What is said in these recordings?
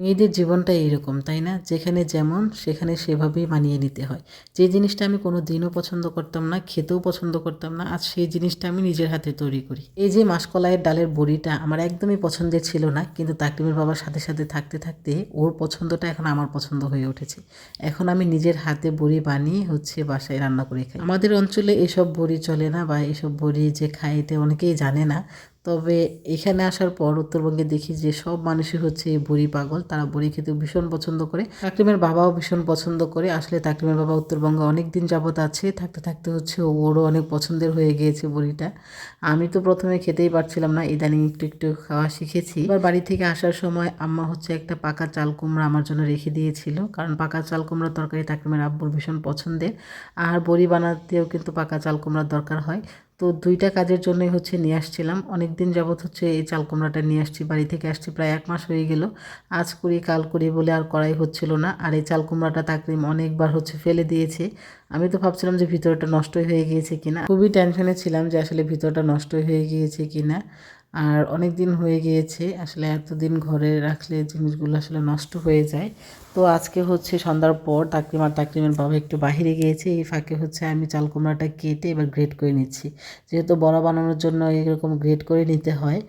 মেয়েদের জীবনটা এইরকম তাই না? যেখানে যেমন, সেখানে সেভাবেই মানিয়ে নিতে হয়। যে জিনিসটা আমি কোনো দিনও পছন্দ করতাম না, খেতেও পছন্দ করতাম না, আজ সেই জিনিসটা আমি নিজের হাতে তৈরি করি। এই যে মাসকলাইয়ের ডালের বড়িটা আমার একদমই পছন্দের ছিল না, কিন্তু তাকরিমের বাবার সাথে সাথে থাকতে থাকতে ওর পছন্দটা এখন আমার পছন্দ হয়ে উঠেছে। এখন আমি নিজের হাতে বড়ি বানিয়ে হচ্ছে বাসায় রান্না করে খাই। আমাদের অঞ্চলে এসব বড়ি চলে না বা এসব বড়ি যে খায় এটা অনেকেই জানে না তবে এখানে আসার পর উত্তরবঙ্গে দেখি যে সব মানুষই হচ্ছে বড়ি পাগল। তারা বড়ি খেতে ভীষণ পছন্দ করে। তাকরিমের বাবাও ভীষণ পছন্দ করে। আসলে তাকরিমের বাবা উত্তরবঙ্গে অনেক দিন যাবত আছে। থাকতে থাকতে হচ্ছে ওরও অনেক পছন্দের হয়ে গিয়েছে বড়িটা। আমি তো প্রথমে খেতেই পারছিলাম না। ইদানিং একটু একটু খাওয়া শিখেছি। এবার বাড়ি থেকে আসার সময় আম্মা হচ্ছে একটা পাকা চাল কুমড়া আমার জন্য রেখে দিয়েছিল। কারণ পাকা চাল কুমড়ার তরকারি তাকরিমের আব্বুর ভীষণ পছন্দের। আর বড়ি বানাতেও কিন্তু পাকা চাল কুমড়ার দরকার হয়। তো দুইটা কাজের জন্যই হচ্ছে নিয়ে আসছিলাম। অনেক দিন যাবৎ হচ্ছে এই চাল কুমড়াটা নিয়ে আসছি, বাড়ি থেকে আসছি, প্রায় এক মাস হয়ে গেল। আজ করি, কাল করি বলে আর করাই হচ্ছিল না। আর এই চাল কুমড়াটা তাকরিম অনেকবার হচ্ছে ফেলে দিয়েছে। আমি তো ভাবছিলাম যে ভিতরটা নষ্ট হয়ে গিয়েছে কিনা। খুবই টেনশনে ছিলাম যে আসলে ভিতরটা নষ্ট হয়ে গিয়েছে কিনা। আর অনেক দিন হয়ে গিয়েছে, আসলে এতদিন ঘরে রাখলে জিনিসগুলো আসলে নষ্ট হয়ে যায়। তো আজকে হচ্ছে সন্ধ্যার পর তাকরিম আর তাকরিমের বাবা একটু বাহিরে গিয়েছে, এই ফাঁকে হচ্ছে আমি চাল কুমড়াটা কেটে এবার গ্রেড করে নিচ্ছি। যেহেতু বড়া বানানোর জন্য এরকম গ্রেড করে নিতে হয়,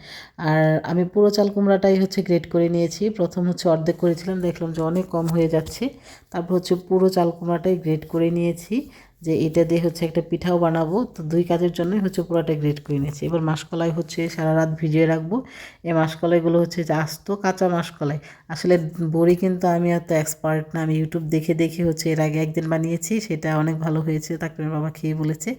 আর আমি পুরো চাল কুমড়াটাই হচ্ছে গ্রেড করে নিয়েছি। প্রথম হচ্ছে অর্ধেক করেছিলাম, দেখলাম যে অনেক কম হয়ে যাচ্ছে, তারপর হচ্ছে পুরো চাল কুমড়াটাই গ্রেড করে নিয়েছি। যে এটা দিয়ে হচ্ছে একটা পিঠাও বানাবো। তো দুই কাজের জন্যই হচ্ছে পুরোটা গ্রেট করে নিয়েছি। এবার মাসকলাই হচ্ছে সারা রাত ভিজিয়ে রাখব। এই মাসকলাইগুলো হচ্ছে যে আস্ত কাঁচা মাসকলাই। আসলে বড়ি কিন্তু আমি এত এক্সপার্ট না। আমি ইউটিউব দেখে দেখে হচ্ছে এর আগে একদিন বানিয়েছি, সেটা অনেক ভালো হয়েছে তাকে বাবা খেয়ে বলেছে।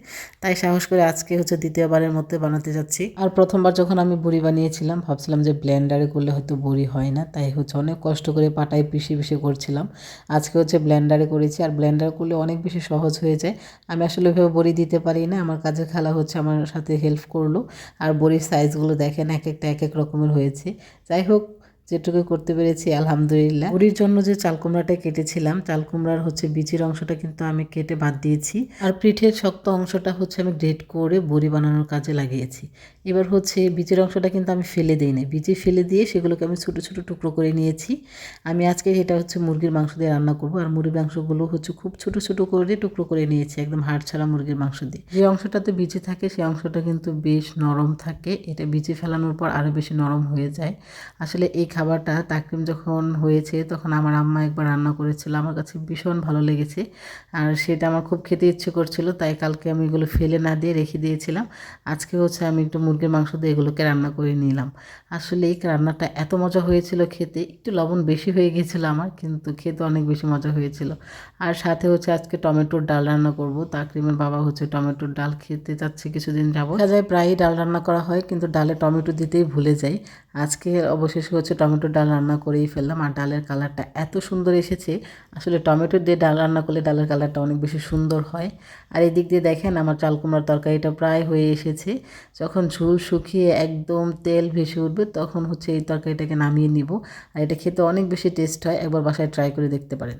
তাই সাহস করে আজকে হচ্ছে দ্বিতীয়বারের মধ্যে বানাতে যাচ্ছি। আর প্রথমবার যখন আমি বড়ি বানিয়েছিলাম, ভাবছিলাম যে ব্লেন্ডারে করলে হয়তো বড়ি হয় না। তাই হচ্ছে অনেক কষ্ট করে পাটায় পিষে পিষে করছিলাম। আজকে হচ্ছে ব্লেন্ডারে করেছি। আর ব্লেন্ডার করলে অনেক বেশি সহজ হয়ে যায়। আমি আসলে ওইভাবে বড়ি দিতে পারি না। আমার কাজের খালা হচ্ছে আমার সাথে হেল্প করল। আর বড়ির সাইজগুলো দেখেন, এক একটা এক এক রকমের হয়েছে। যাই হোক যেটুকু করতে পেরেছি, আলহামদুলিল্লাহ। পুরীর জন্য যে চাল কুমড়াটা কেটেছিলাম, চাল কুমড়ার হচ্ছে বিচির অংশটা কিন্তু আমি কেটে বাদ দিয়েছি। আর পিঠের শক্ত অংশটা হচ্ছে আমি গ্রেট করে বড়ি বানানোর কাজে লাগিয়েছি। এবার হচ্ছে বিচির অংশটা কিন্তু আমি ফেলে দিই নাই। বিচি ফেলে দিয়ে সেগুলোকে আমি ছোটো ছোটো টুকরো করে নিয়েছি। আমি আজকে এটা হচ্ছে মুরগির মাংস দিয়ে রান্না করব। আর মুরগির মাংসগুলো হচ্ছে খুব ছোটো ছোটো করে টুকরো করে নিয়েছি, একদম হাড় ছাড়া মুরগির মাংস দিয়ে। যে অংশটাতে বিচি থাকে সেই অংশটা কিন্তু বেশ নরম থাকে। এটা বিচি ফেলানোর পর আরও বেশি নরম হয়ে যায়। আসলে এই খাবারটা তাকিম যখন হয়েছে তখন আমার আম্মা একবার রান্না করেছিল। আমার কাছে ভীষণ ভালো লেগেছে। আর সেটা আমার খুব খেতে ইচ্ছে করছিল, তাই কালকে আমি এগুলো ফেলে না দিয়ে রেখে দিয়েছিলাম। আজকে হচ্ছে আমি একটু মুরগির মাংস দিয়ে এগুলোকে রান্না করে নিলাম। আসলে এই রান্নাটা এত মজা হয়েছিল খেতে, একটু লবণ বেশি হয়ে গিয়েছিল আমার, কিন্তু খেতে অনেক বেশি মজা হয়েছিল। আর সাথে হচ্ছে আজকে টমেটোর ডাল রান্না করব। তাকরিমের বাবা হচ্ছে টমেটোর ডাল খেতে যাচ্ছে কিছুদিন যাব যায় প্রায়ই ডাল রান্না করা হয়, কিন্তু ডালে টমেটো দিতেই ভুলে যাই। আজকে অবশেষে হচ্ছে টমেটোর ডাল রান্না করেই ফেললাম। আর ডালের কালারটা এত সুন্দর এসেছে। আসলে টমেটো দিয়ে ডাল রান্না করলে ডালের কালারটা অনেক বেশি সুন্দর হয়। আর এদিক দিয়ে দেখেন আমার চাল কুমড়ার তরকারিটা প্রায় হয়ে এসেছে। যখন ঝুল শুকিয়ে একদম তেল ভেসে উঠবে, তখন হচ্ছে এই তরকারিটাকে নামিয়ে নিব। আর এটা খেতে অনেক বেশি টেস্ট হয়। একবার বাসায় ট্রাই করে দেখতে পারেন।